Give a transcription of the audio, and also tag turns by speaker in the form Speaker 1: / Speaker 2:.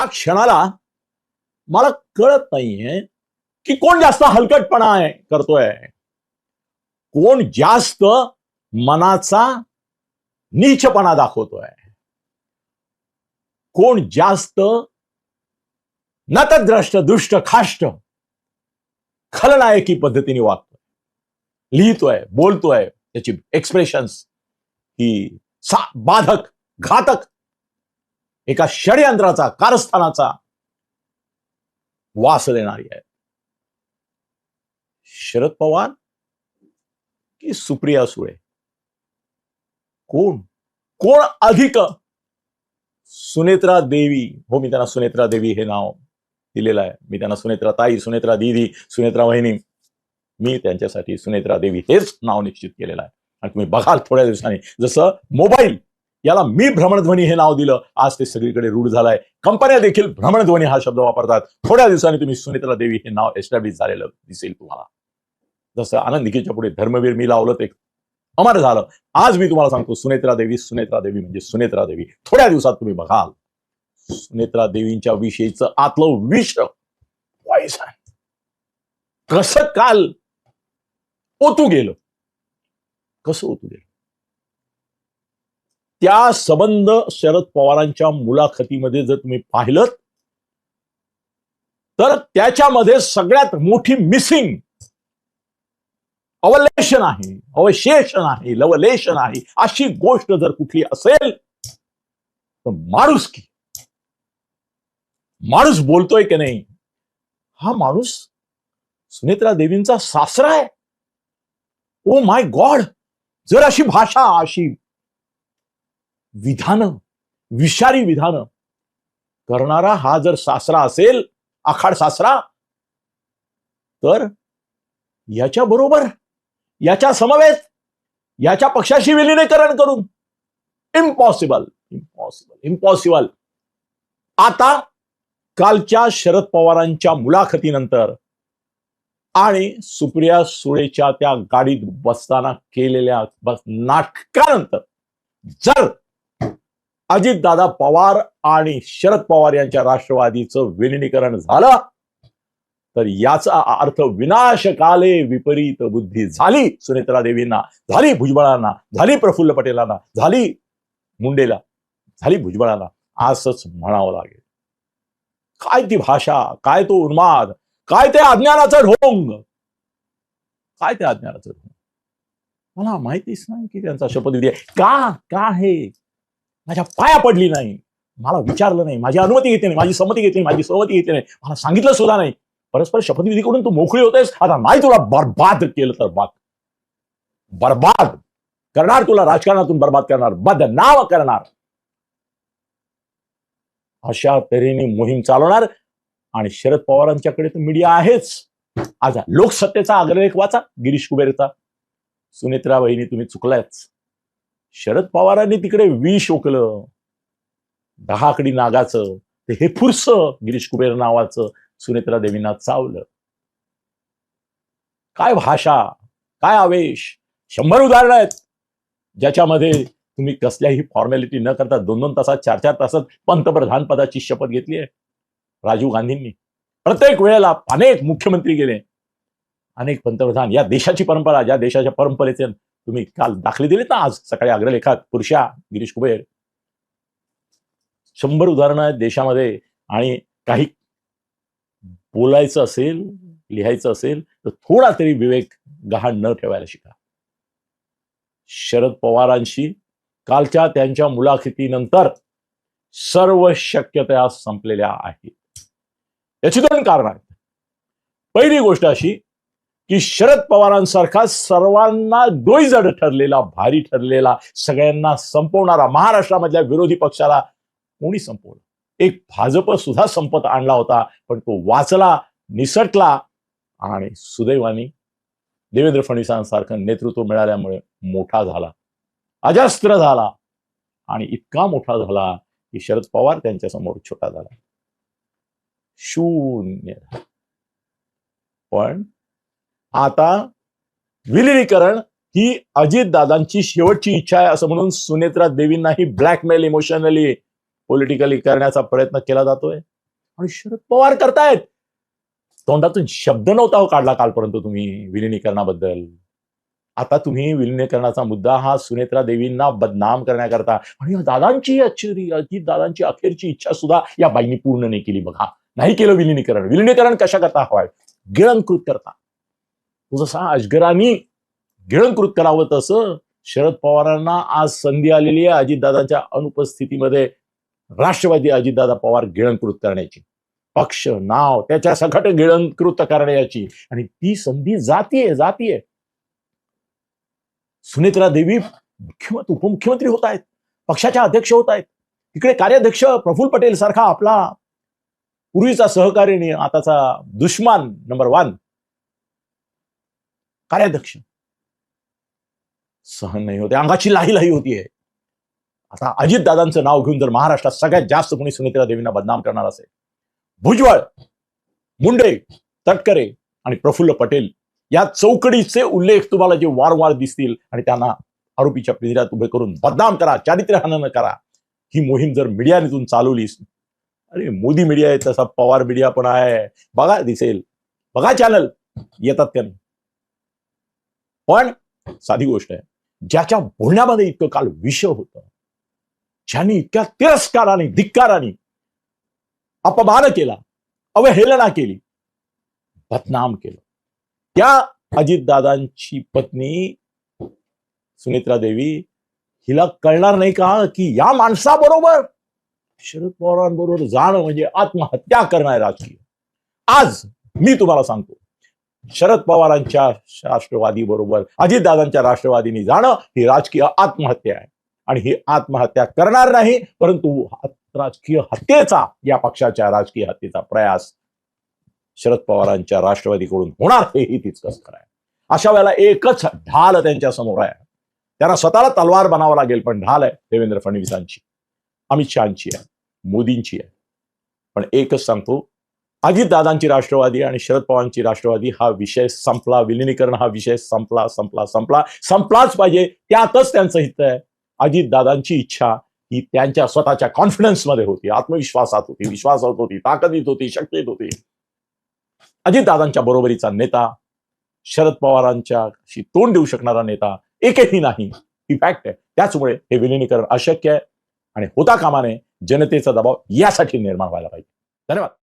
Speaker 1: त्या क्षणाला मला कळत नाहीये की कोण जास्त हलकटपणा आहे करतोय. कोण जास्त मनाचा नीचपणा दाखवतोय. कोण जास्त नतद्रष्ट दुष्ट खाष्ट खलनायकी पद्धतीने वागतोय. लिहितोय बोलतोय. त्याची एक्सप्रेशन्स ही सा बाधक घातक एका षडयंत्राचा कारस्थानाचा वास देणारी आहे. शरद पवार की सुप्रिया सुळे? कोण? कोण अधिक सुनेत्रा देवी? हो मी त्यांना सुनेत्रा देवी हे नाव दिलेलं आहे. मी त्यांना सुनेत्रा ताई सुनेत्रा दीदी सुनेत्रा वहिनी मी त्यांच्यासाठी सुनेत्रा देवी हेच नाव निश्चित केलेलं आहे. आणि तुम्ही बघाल थोड्या दिवसांनी जसं मोबाईल याला मी भ्रमणध्वनी हे नाव दिलं. आज ते सगळीकडे रूढ झालंय. कंपन्या देखील भ्रमणध्वनी हा शब्द वापरतात. थोड्या दिवसांनी तुम्ही सुनेत्रा देवी हे नाव एस्टॅब्लिश झालेलं दिसेल तुम्हाला. जसं आनंद आनंदिकेच्या पुढे धर्मवीर मी लावलं ते अमर झालं. आज मी तुम्हाला सांगतो सुनेत्रा देवी सुनेत्रा देवी म्हणजे सुनेत्रा देवी. थोड्या दिवसात तुम्ही बघाल. सुनेत्रा देवींच्या विषयीचं आतलं विष वाईस आहे. कसं काल ओतू गेलं? कसं ओतू गेलं? त्या संबंध शरद पवारांच्या मुलाखतीमध्ये जर तुम्ही पाहिलं तर त्याच्यामध्ये सगळ्यात मोठी मिसिंग अवलेशन आहे अवशेषण आहे लवलेशन आहे अशी गोष्ट जर कुठली असेल तर माणूस की. माणूस बोलतोय की नाही? हा माणूस सुनेत्रा देवींचा सासरा आहे. ओ माय गॉड जर अशी भाषा अशी विधानं विषारी विधानं करणारा हा जर सासरा असेल आखाड सासरा तर याच्या बरोबर याच्या समवेत याच्या पक्षाशी विलिनीकरण करून इम्पॉसिबल इम्पॉसिबल इम्पॉसिबल आता कालच्या शरद पवारांच्या मुलाखतीनंतर आणि सुप्रिया सुळेच्या त्या गाडीत बसताना केलेल्या बस नाटकानंतर जर अजितदादा पवार आणि शरद पवार यांच्या राष्ट्रवादीचं विलिनीकरण झालं. तर याचा अर्थ विनाशकाले विपरीत बुद्धी झाली सुनेत्रा देवींना झाली भुजबळांना झाली प्रफुल्ल पटेलांना झाली मुंडेला झाली भुजबळांना असंच म्हणावं लागेल. काय ती भाषा काय तो उन्माद काय ते अज्ञानाचं ढोंग? काय ते अज्ञानाचं ढोंग? मला माहितीच नाही की त्यांचा शपथविधी का का हे माझ्या पाया पडली नाही. मला विचारलं नाही. माझी अनुमती घेतली नाही. माझी संमती घेतली माझी सहमती घेतली नाही. मला सांगितलं सुद्धा नाही. परस्पर शपथविधी करून तू मोकळी होतेस. आता नाही तुला बरबाद केलं तर बाग बरबाद करणार तुला राजकारणातून बरबाद करणार. बदनाम करणार. अशा तऱ्हेने मोहीम चालवणार. आणि शरद पवारांच्याकडे तर मीडिया आहेच. आज लोकसत्तेचा अग्रलेख वाचा. गिरीश कुबेरचा. सुनेत्रा बहिणी तुम्ही चुकलायच. शरद पवारांनी तिकडे विष ओकलं. दहाकडी नागाचं ते हे फुरस गिरीश कुबेर नावाचं सुनेत्रा देवींना चावलं. काय भाषा काय आवेश? शंभर उदाहरणं आहेत. ज्याच्यामध्ये तुम्ही कसल्याही फॉर्मॅलिटी न करता दोन दोन तासात चार चार तासात पंतप्रधान पदाची शपथ घेतली आहे. राजीव गांधींनी. प्रत्येक वेळेला अनेक मुख्यमंत्री गेले. अनेक पंतप्रधान. या देशाची परंपरा ज्या देशाच्या परंपरेचे तुम्ही काल दाखले दिलेत ना आज? सकाळी अग्रलेखात पुरुषा गिरीश कुबेर. शंभर उदाहरणं आहेत देशामध्ये आणि काही बोलायचं असेल लिहायचं असेल तर थोडा तरी विवेक गहाण न ठेवायला शिका. शरद पवारांशी कालच्या त्यांच्या मुलाखतीनंतर सर्व शक्यता संपलेल्या आहेत. याची दोन कारण आहेत. पहिली गोष्ट अशी की शरद पवारांसारखा सर्वांना डोईजड ठरलेला भारी ठरलेला सगळ्यांना संपवणारा महाराष्ट्रामधल्या विरोधी पक्षाला कोणी संपवलं? एक भाजप सुद्धा संपत आणला होता पण तो वाचला निसटला आणि सुदैवानी देवेंद्र फडणवीसांसारखं नेतृत्व मिळाल्यामुळे मोठा झाला अजस्त्र झाला आणि इतका मोठा झाला की शरद पवार त्यांच्यासमोर छोटा झाला. शून्य पण आता विलिनीकरण ही अजितदादांची शेवटची इच्छा आहे असं म्हणून सुनेत्रा देवींनाही ब्लॅकमेल इमोशनली पॉलिटिकली करण्याचा प्रयत्न केला जातोय. आणि शरद पवार करतायत. तोंडातून शब्द नव्हता हो काढला कालपर्यंत तुम्ही विलिनीकरणाबद्दल. आता तुम्ही विलिनीकरणाचा मुद्दा हा सुनेत्रा देवींना बदनाम करण्याकरता आणि दादांची अचरी अजित दादांची अखेरची इच्छा सुद्धा या बाईंनी पूर्ण नाही केली बघा. नाही केलं विलिनीकरण. विलिनीकरण कशा करता हवाय? गिळंकृत करता. तो जसा अजगरांनी गिळंकृत करावं तसं शरद पवारांना आज संधी आलेली आहे अजितदादाच्या अनुपस्थितीमध्ये राष्ट्रवादी अजितदादा पवार गिळंकृत करण्याची. पक्ष नाव त्याच्या सकट गिळंकृत करण्याची. आणि ती संधी जातीये जातीये. सुनेत्रा देवी मुख्यमंत्री उपमुख्यमंत्री होत आहेत. पक्षाच्या अध्यक्ष होत आहेत. तिकडे कार्याध्यक्ष प्रफुल पटेल सारखा आपला पूर्वीचा सहकारी आणि आताचा दुश्मान नंबर वन. कार्याध्यक्ष सहन नाही होते. अंगाची लाही लाही होतीये आता अजित दादांचं नाव घेऊन जर महाराष्ट्रात सगळ्यात जास्त कोणी सुनेत्रा देवींना बदनाम करणार असेल. भुजबळ मुंडे तटकरे आणि प्रफुल्ल पटेल या चौकडीचे उल्लेख तुम्हाला जे वारंवार दिसतील आणि त्यांना आरोपीच्या पिंजऱ्यात उभे करून बदनाम करा चारित्र्यहनन करा. ही मोहीम जर मीडियानेतून चालवलीस अरे मोदी मीडिया आहे तसा पवार मीडिया पण आहे. बघा दिसेल. बघा चॅनल येतात त्यांनी. पण साधी गोष्ट आहे ज्याच्या बोलण्यामध्ये इतकं काल विषय होतं ज्यांनी इतक्या तिरस्काराने धिक्काराने अपमान केला अवहेलना केली बदनाम केलं. त्या अजितदादांची पत्नी सुनित्रा देवी हिला कळणार नाही का की या माणसाबरोबर शरद पवारांबरोबर जाणं म्हणजे आत्महत्या करणं आहे राजकीय. आज मी तुम्हाला सांगतो शरद पवारांच्या राष्ट्रवादी बरोबर अजितदादांच्या राष्ट्रवादीनी जाणं ही राजकीय आत्महत्या आहे. आणि ही आत्महत्या करणार नाही परंतु राजकीय हत्येचा या पक्षाच्या राजकीय हत्येचा प्रयास शरद पवारांच्या राष्ट्रवादीकडून होणार हेही तितकंच खरं आहे. अशा वेळेला एकच ढाल त्यांच्यासमोर आहे. त्यांना स्वतःला तलवार बनावं लागेल पण ढाल आहे देवेंद्र फडणवीसांची. अमित शहाची आहे मोदींची आहे. पण एकच सांगतो अजितदादांची राष्ट्रवादी आणि शरद पवारांची राष्ट्रवादी हा विषय संपला विलिनीकरण हा विषय संपला संपला संपला. संपलाच पाहिजे. त्यातच त्यांचं हित आहे. अजितदादांची इच्छा ही त्यांच्या स्वतःच्या कॉन्फिडन्समध्ये होती. आत्मविश्वासात होती विश्वासात होती ताकदीत होती शक्तीत होती. अजितदादांच्या बरोबरीचा नेता शरद पवारांच्या तोंड देऊ शकणारा नेता एकही नाही. ही फॅक्ट आहे. त्याचमुळे हे विलिनीकरण अशक्य आहे आणि होता कामा नये जनतेचा दबाव यासाठी निर्माण व्हायला पाहिजे. धन्यवाद.